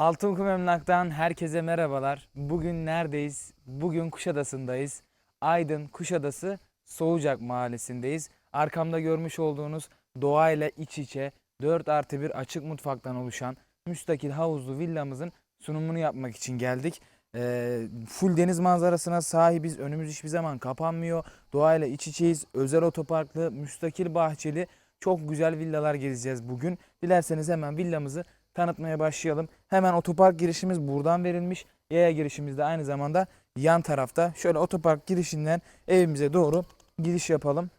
Altın Kum Emlak'tan herkese merhabalar. Bugün neredeyiz? Bugün Kuşadası'ndayız. Aydın Kuşadası Soğucak Mahallesi'ndeyiz. Arkamda görmüş olduğunuz doğayla iç içe 4 artı 1 açık mutfaktan oluşan müstakil havuzlu villamızın sunumunu yapmak için geldik. Ee, full deniz manzarasına sahibiz. Önümüz hiçbir zaman kapanmıyor. Doğayla iç içeyiz. Özel otoparklı, müstakil bahçeli çok güzel villalar gezeceğiz bugün. Dilerseniz hemen villamızı tanıtmaya başlayalım. Hemen otopark girişimiz buradan verilmiş. Yaya girişimiz de aynı zamanda yan tarafta. Şöyle otopark girişinden evimize doğru giriş yapalım.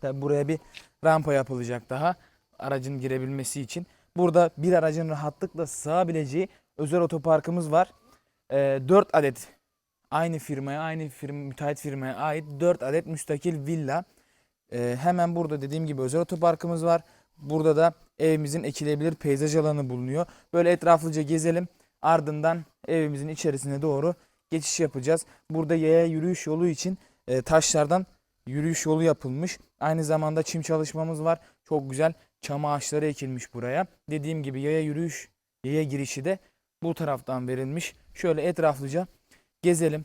Tabi buraya bir rampa yapılacak daha aracın girebilmesi için. Burada bir aracın rahatlıkla sığabileceği özel otoparkımız var. Ee, 4 adet aynı firmaya, aynı firma, müteahhit firmaya ait 4 adet müstakil villa. Ee, hemen burada dediğim gibi özel otoparkımız var. Burada da evimizin ekilebilir peyzaj alanı bulunuyor. Böyle etraflıca gezelim. Ardından evimizin içerisine doğru geçiş yapacağız. Burada yaya yürüyüş yolu için e, taşlardan yürüyüş yolu yapılmış. Aynı zamanda çim çalışmamız var. Çok güzel çam ağaçları ekilmiş buraya. Dediğim gibi yaya yürüyüş, yaya girişi de bu taraftan verilmiş. Şöyle etraflıca gezelim.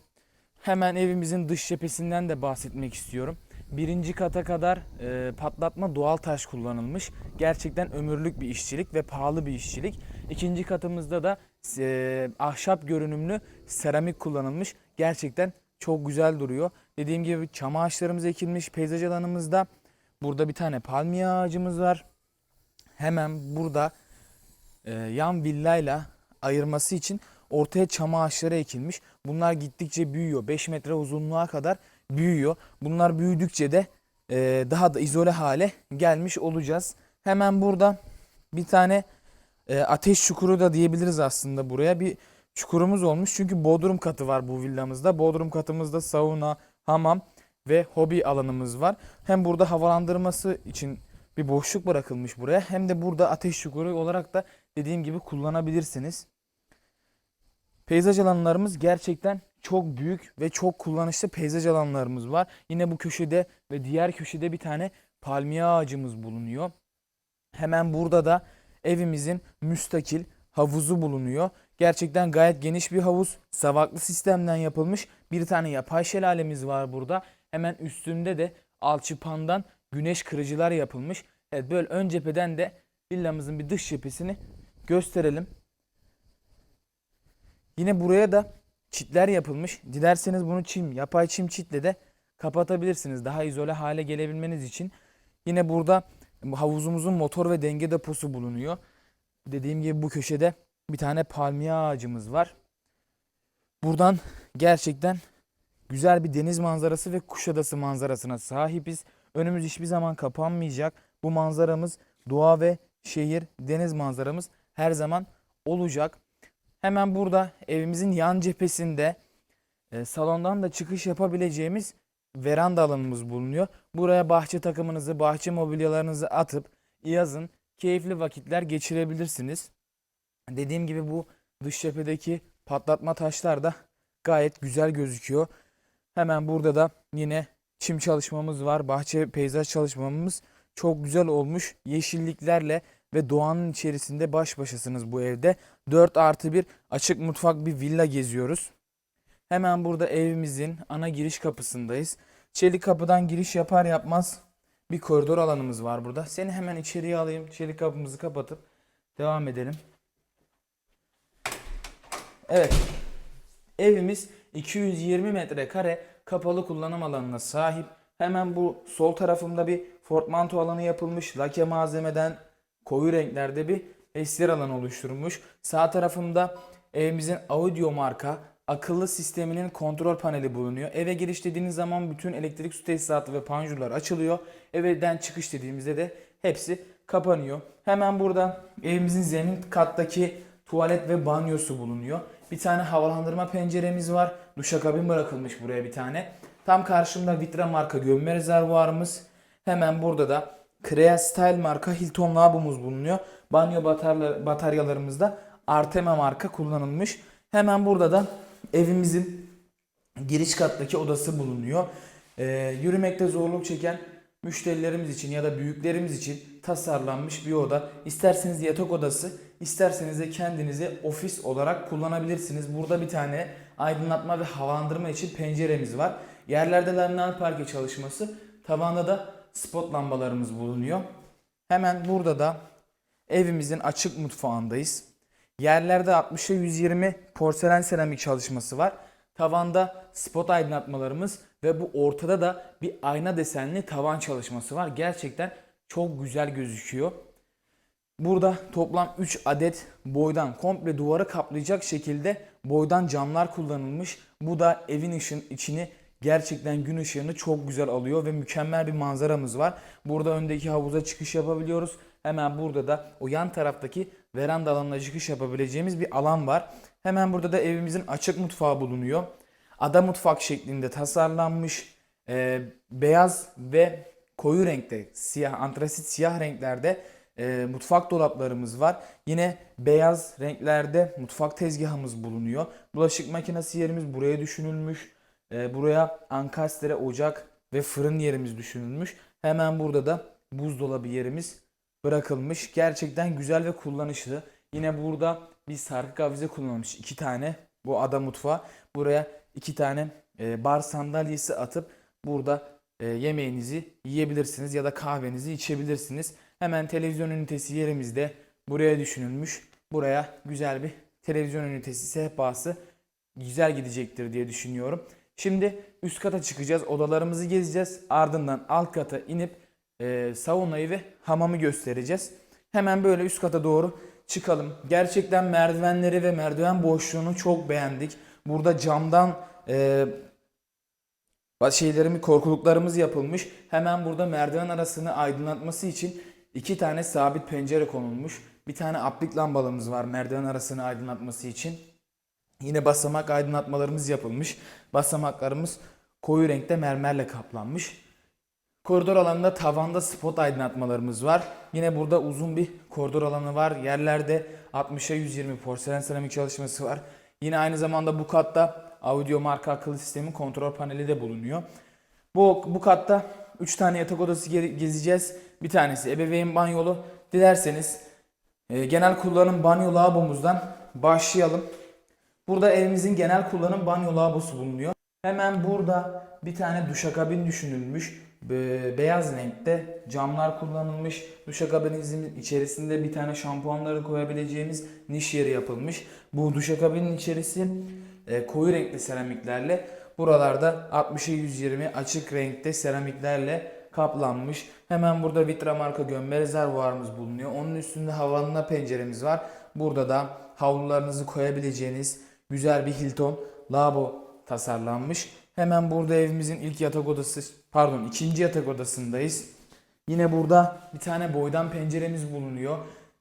Hemen evimizin dış cephesinden de bahsetmek istiyorum. Birinci kata kadar e, patlatma doğal taş kullanılmış. Gerçekten ömürlük bir işçilik ve pahalı bir işçilik. İkinci katımızda da e, ahşap görünümlü seramik kullanılmış. Gerçekten çok güzel duruyor. Dediğim gibi çam ağaçlarımız ekilmiş peyzaj alanımızda. Burada bir tane palmiye ağacımız var. Hemen burada e, yan villayla ayırması için ortaya çam ağaçları ekilmiş. Bunlar gittikçe büyüyor. 5 metre uzunluğa kadar büyüyor. Bunlar büyüdükçe de e, daha da izole hale gelmiş olacağız. Hemen burada bir tane e, ateş çukuru da diyebiliriz aslında buraya. Bir çukurumuz olmuş. Çünkü bodrum katı var bu villamızda. Bodrum katımızda sauna, hamam ve hobi alanımız var. Hem burada havalandırması için bir boşluk bırakılmış buraya. Hem de burada ateş çukuru olarak da dediğim gibi kullanabilirsiniz. Peyzaj alanlarımız gerçekten çok büyük ve çok kullanışlı peyzaj alanlarımız var. Yine bu köşede ve diğer köşede bir tane palmiye ağacımız bulunuyor. Hemen burada da evimizin müstakil havuzu bulunuyor. Gerçekten gayet geniş bir havuz. Savaklı sistemden yapılmış. Bir tane yapay şelalemiz var burada. Hemen üstünde de alçıpandan güneş kırıcılar yapılmış. Evet böyle ön cepheden de villamızın bir dış cephesini gösterelim. Yine buraya da çitler yapılmış. Dilerseniz bunu çim, yapay çim çitle de kapatabilirsiniz. Daha izole hale gelebilmeniz için. Yine burada havuzumuzun motor ve denge deposu bulunuyor. Dediğim gibi bu köşede bir tane palmiye ağacımız var. Buradan gerçekten güzel bir deniz manzarası ve Kuşadası manzarasına sahibiz. Önümüz hiçbir zaman kapanmayacak. Bu manzaramız doğa ve şehir deniz manzaramız her zaman olacak. Hemen burada evimizin yan cephesinde e, salondan da çıkış yapabileceğimiz veranda alanımız bulunuyor. Buraya bahçe takımınızı, bahçe mobilyalarınızı atıp yazın keyifli vakitler geçirebilirsiniz. Dediğim gibi bu dış cephedeki patlatma taşlar da gayet güzel gözüküyor. Hemen burada da yine çim çalışmamız var. Bahçe peyzaj çalışmamız çok güzel olmuş. Yeşilliklerle ve doğanın içerisinde baş başasınız bu evde. 4 artı 1 açık mutfak bir villa geziyoruz. Hemen burada evimizin ana giriş kapısındayız. Çelik kapıdan giriş yapar yapmaz bir koridor alanımız var burada. Seni hemen içeriye alayım. Çelik kapımızı kapatıp devam edelim. Evet. Evimiz 220 metrekare kapalı kullanım alanına sahip. Hemen bu sol tarafımda bir portmanto alanı yapılmış. Lake malzemeden koyu renklerde bir vestiyer alanı oluşturmuş. Sağ tarafımda evimizin audio marka akıllı sisteminin kontrol paneli bulunuyor. Eve giriş dediğiniz zaman bütün elektrik su tesisatı ve panjurlar açılıyor. Evden çıkış dediğimizde de hepsi kapanıyor. Hemen burada evimizin zemin kattaki tuvalet ve banyosu bulunuyor. Bir tane havalandırma penceremiz var. Duşakabin bırakılmış buraya bir tane. Tam karşımda Vitra marka gömme rezervuarımız. Hemen burada da Crea Style marka Hilton lavabomuz bulunuyor. Banyo batarya- bataryalarımızda Artema marka kullanılmış. Hemen burada da evimizin giriş kattaki odası bulunuyor. Ee, yürümekte zorluk çeken müşterilerimiz için ya da büyüklerimiz için tasarlanmış bir oda. İsterseniz yatak odası, İsterseniz de kendinize ofis olarak kullanabilirsiniz. Burada bir tane aydınlatma ve havalandırma için penceremiz var. Yerlerde laminat parke çalışması, tavanda da spot lambalarımız bulunuyor. Hemen burada da evimizin açık mutfağındayız. Yerlerde 60'a 120 porselen seramik çalışması var. Tavanda spot aydınlatmalarımız ve bu ortada da bir ayna desenli tavan çalışması var. Gerçekten çok güzel gözüküyor. Burada toplam 3 adet boydan komple duvarı kaplayacak şekilde boydan camlar kullanılmış. Bu da evin ışın içini gerçekten gün ışığını çok güzel alıyor ve mükemmel bir manzaramız var. Burada öndeki havuza çıkış yapabiliyoruz. Hemen burada da o yan taraftaki veranda alanına çıkış yapabileceğimiz bir alan var. Hemen burada da evimizin açık mutfağı bulunuyor. Ada mutfak şeklinde tasarlanmış. Ee, beyaz ve koyu renkte siyah antrasit siyah renklerde e, mutfak dolaplarımız var. Yine beyaz renklerde mutfak tezgahımız bulunuyor. Bulaşık makinesi yerimiz buraya düşünülmüş. E, buraya ankastre, ocak ve fırın yerimiz düşünülmüş. Hemen burada da buzdolabı yerimiz bırakılmış. Gerçekten güzel ve kullanışlı. Yine burada bir sarkık avize kullanılmış. iki tane bu ada mutfağı. Buraya iki tane e, bar sandalyesi atıp burada e, yemeğinizi yiyebilirsiniz ya da kahvenizi içebilirsiniz. Hemen televizyon ünitesi yerimizde buraya düşünülmüş. Buraya güzel bir televizyon ünitesi sehpası güzel gidecektir diye düşünüyorum. Şimdi üst kata çıkacağız. Odalarımızı gezeceğiz. Ardından alt kata inip e, saunayı ve hamamı göstereceğiz. Hemen böyle üst kata doğru çıkalım. Gerçekten merdivenleri ve merdiven boşluğunu çok beğendik. Burada camdan e, şeylerimi korkuluklarımız yapılmış. Hemen burada merdiven arasını aydınlatması için iki tane sabit pencere konulmuş. Bir tane aplik lambalarımız var merdiven arasını aydınlatması için. Yine basamak aydınlatmalarımız yapılmış. Basamaklarımız koyu renkte mermerle kaplanmış. Koridor alanında tavanda spot aydınlatmalarımız var. Yine burada uzun bir koridor alanı var. Yerlerde 60'a 120 porselen seramik çalışması var. Yine aynı zamanda bu katta audio marka akıllı sistemi kontrol paneli de bulunuyor. Bu, bu katta 3 tane yatak odası ge- gezeceğiz. Bir tanesi ebeveyn banyolu. Dilerseniz e, genel kullanım banyo lavabomuzdan başlayalım. Burada evimizin genel kullanım banyo lavabosu bulunuyor. Hemen burada bir tane duşakabin düşünülmüş. Be- beyaz renkte camlar kullanılmış. Duşakabinimizin içerisinde bir tane şampuanları koyabileceğimiz niş yeri yapılmış. Bu duşakabinin içerisi e, koyu renkli seramiklerle buralarda 60'a 120 açık renkte seramiklerle kaplanmış. Hemen burada Vitra marka gömme rezervuarımız bulunuyor. Onun üstünde havanına penceremiz var. Burada da havlularınızı koyabileceğiniz güzel bir Hilton lavabo tasarlanmış. Hemen burada evimizin ilk yatak odası, pardon ikinci yatak odasındayız. Yine burada bir tane boydan penceremiz bulunuyor.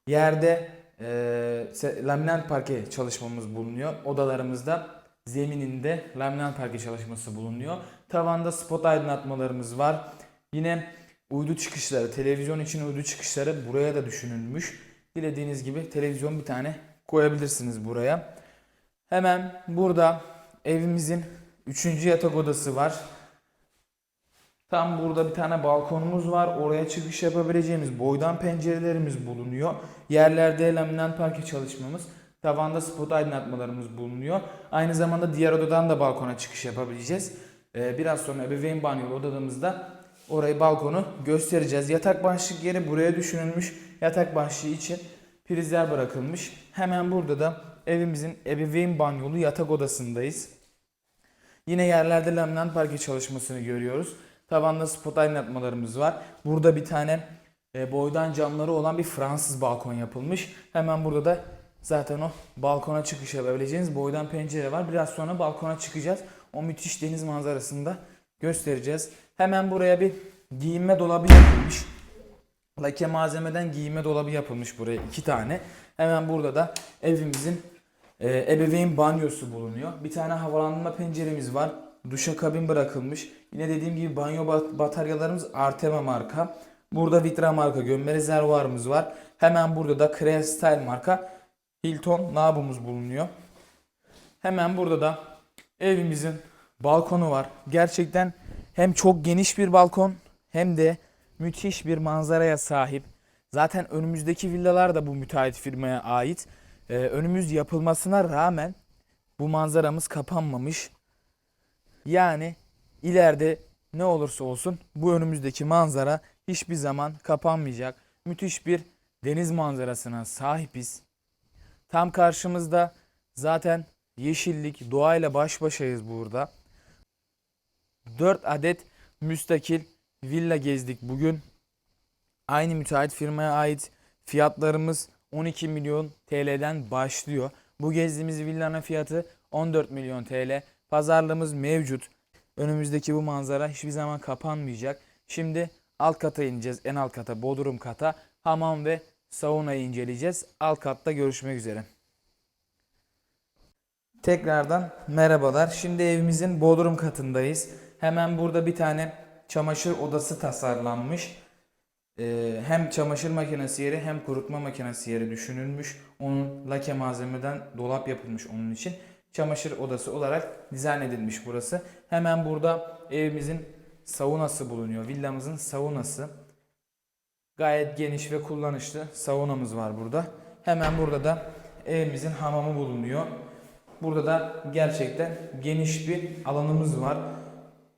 Yerde e, laminat parke çalışmamız bulunuyor. Odalarımızda zemininde laminat parke çalışması bulunuyor. Tavanda spot aydınlatmalarımız var. Yine uydu çıkışları, televizyon için uydu çıkışları buraya da düşünülmüş. Dilediğiniz gibi televizyon bir tane koyabilirsiniz buraya. Hemen burada evimizin üçüncü yatak odası var. Tam burada bir tane balkonumuz var. Oraya çıkış yapabileceğimiz boydan pencerelerimiz bulunuyor. Yerlerde laminat parke çalışmamız. Tavanda spot aydınlatmalarımız bulunuyor. Aynı zamanda diğer odadan da balkona çıkış yapabileceğiz. Ee, biraz sonra ebeveyn banyolu odamızda orayı balkonu göstereceğiz. Yatak başlık yeri buraya düşünülmüş. Yatak başlığı için prizler bırakılmış. Hemen burada da evimizin ebeveyn banyolu yatak odasındayız. Yine yerlerde laminat parke çalışmasını görüyoruz. Tavanda spot aydınlatmalarımız var. Burada bir tane e, boydan camları olan bir Fransız balkon yapılmış. Hemen burada da zaten o balkona çıkış yapabileceğiniz boydan pencere var. Biraz sonra balkona çıkacağız. O müthiş deniz manzarasını da göstereceğiz. Hemen buraya bir giyinme dolabı yapılmış. Lake malzemeden giyinme dolabı yapılmış buraya iki tane. Hemen burada da evimizin e, ebeveyn banyosu bulunuyor. Bir tane havalandırma penceremiz var. Duşakabin bırakılmış. Yine dediğim gibi banyo bat- bataryalarımız Artema marka. Burada Vitra marka gömme rezervuarımız var. Hemen burada da Crea Style marka Hilton lavabomuz bulunuyor. Hemen burada da evimizin balkonu var. Gerçekten hem çok geniş bir balkon hem de müthiş bir manzaraya sahip. Zaten önümüzdeki villalar da bu müteahhit firmaya ait. Ee, önümüz yapılmasına rağmen bu manzaramız kapanmamış. Yani ileride ne olursa olsun bu önümüzdeki manzara hiçbir zaman kapanmayacak. Müthiş bir deniz manzarasına sahibiz. Tam karşımızda zaten yeşillik, doğayla baş başayız burada. 4 adet müstakil villa gezdik bugün. Aynı müteahhit firmaya ait fiyatlarımız 12 milyon TL'den başlıyor. Bu gezdiğimiz villanın fiyatı 14 milyon TL. Pazarlığımız mevcut. Önümüzdeki bu manzara hiçbir zaman kapanmayacak. Şimdi alt kata ineceğiz. En alt kata, bodrum kata. Hamam ve saunayı inceleyeceğiz. Alt katta görüşmek üzere. Tekrardan merhabalar. Şimdi evimizin bodrum katındayız. Hemen burada bir tane çamaşır odası tasarlanmış. Ee, hem çamaşır makinesi yeri hem kurutma makinesi yeri düşünülmüş. Onun lake malzemeden dolap yapılmış onun için. Çamaşır odası olarak dizayn edilmiş burası. Hemen burada evimizin saunası bulunuyor. Villamızın saunası. Gayet geniş ve kullanışlı saunamız var burada. Hemen burada da evimizin hamamı bulunuyor. Burada da gerçekten geniş bir alanımız var.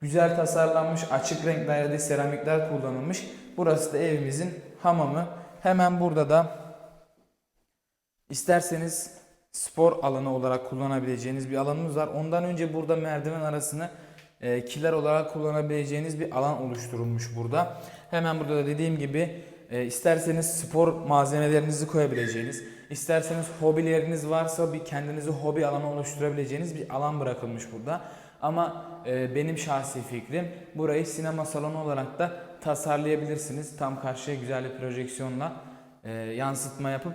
Güzel tasarlanmış açık renklerde seramikler kullanılmış. Burası da evimizin hamamı. Hemen burada da isterseniz spor alanı olarak kullanabileceğiniz bir alanımız var. Ondan önce burada merdiven arasını e, kiler olarak kullanabileceğiniz bir alan oluşturulmuş burada. Hemen burada da dediğim gibi e, isterseniz spor malzemelerinizi koyabileceğiniz, isterseniz hobileriniz varsa bir kendinizi hobi alanı oluşturabileceğiniz bir alan bırakılmış burada. Ama e, benim şahsi fikrim burayı sinema salonu olarak da tasarlayabilirsiniz. Tam karşıya güzel bir projeksiyonla e, yansıtma yapıp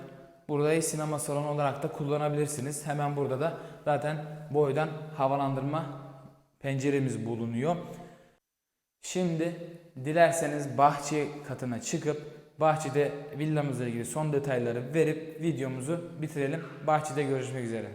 burayı sinema salonu olarak da kullanabilirsiniz. Hemen burada da zaten boydan havalandırma penceremiz bulunuyor. Şimdi dilerseniz bahçe katına çıkıp bahçede villamızla ilgili son detayları verip videomuzu bitirelim. Bahçede görüşmek üzere.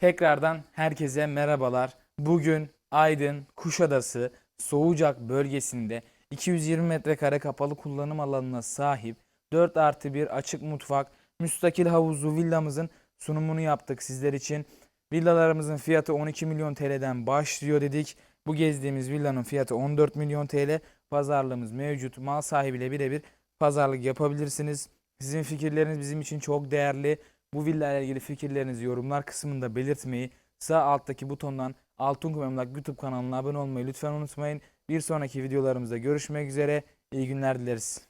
Tekrardan herkese merhabalar. Bugün Aydın, Kuşadası, Soğucak bölgesinde 220 metrekare kapalı kullanım alanına sahip 4 artı 1 açık mutfak, müstakil havuzlu villamızın sunumunu yaptık sizler için. Villalarımızın fiyatı 12 milyon TL'den başlıyor dedik. Bu gezdiğimiz villanın fiyatı 14 milyon TL. Pazarlığımız mevcut. Mal sahibiyle birebir pazarlık yapabilirsiniz. Sizin fikirleriniz bizim için çok değerli. Bu villa ile ilgili fikirlerinizi yorumlar kısmında belirtmeyi, sağ alttaki butondan Altın Emlak YouTube kanalına abone olmayı lütfen unutmayın. Bir sonraki videolarımızda görüşmek üzere. İyi günler dileriz.